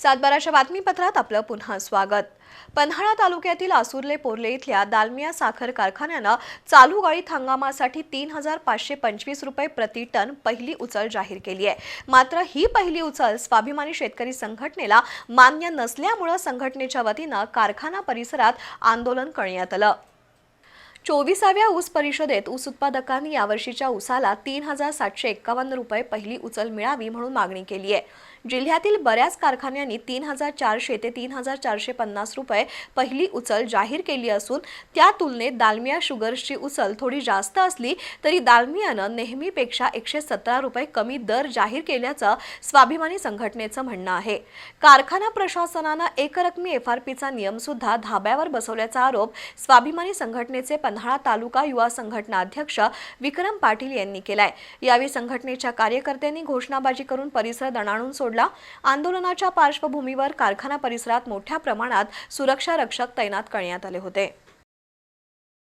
सातबाराच्या बातमीपत्रात आपलं पुन्हा स्वागत. पन्हाळा तालुक्यातील आसुर्ले पोर्ले इथल्या दालमिया साखर कारखान्यानं चालू गाळीत हंगामासाठी तीन हजार पाचशे पंचवीस रुपये प्रति टन पहिली उचल जाहीर केली आहे. मात्र ही पहिली उचल स्वाभिमानी शेतकरी संघटनेला मान्य नसल्यामुळं संघटनेच्या वतीनं कारखाना परिसरात आंदोलन करण्यात आलं. चोवीसाव्या ऊस परिषदेत ऊस उत्पादकांनी यावर्षीच्या ऊसाला तीन हजार सातशे एक्कावन्न रुपये पहिली उचल मिळावी म्हणून मागणी केली आहे. जिल्ह्यातील बऱ्याच कारखान्यांनी तीन हजार चारशे ते तीन हजार चारशे पन्नास रुपये पहिली उचल जाहीर केली असून त्या तुलनेत दालमिया शुगर्सची उचल थोडी जास्त असली तरी दालमियानं नेहमीपेक्षा एकशे सतरा रुपये कमी दर जाहीर केल्याचं स्वाभिमानी संघटनेचं म्हणणं आहे. कारखाना प्रशासनानं एकरकमी एफ आर पीचा नियम सुद्धा धाब्यावर बसवल्याचा आरोप स्वाभिमानी संघटनेचे पन्हाळा तालुका युवा संघटना अध्यक्ष विक्रम पाटील यांनी केलाय. यावेळी संघटनेच्या कार्यकर्त्यांनी घोषणाबाजी करून परिसर दणाणून सोडला. आंदोलनाच्या पार्श्वभूमीवर कारखाना परिसरात मोठ्या प्रमाणात सुरक्षा रक्षक तैनात करण्यात आले होते.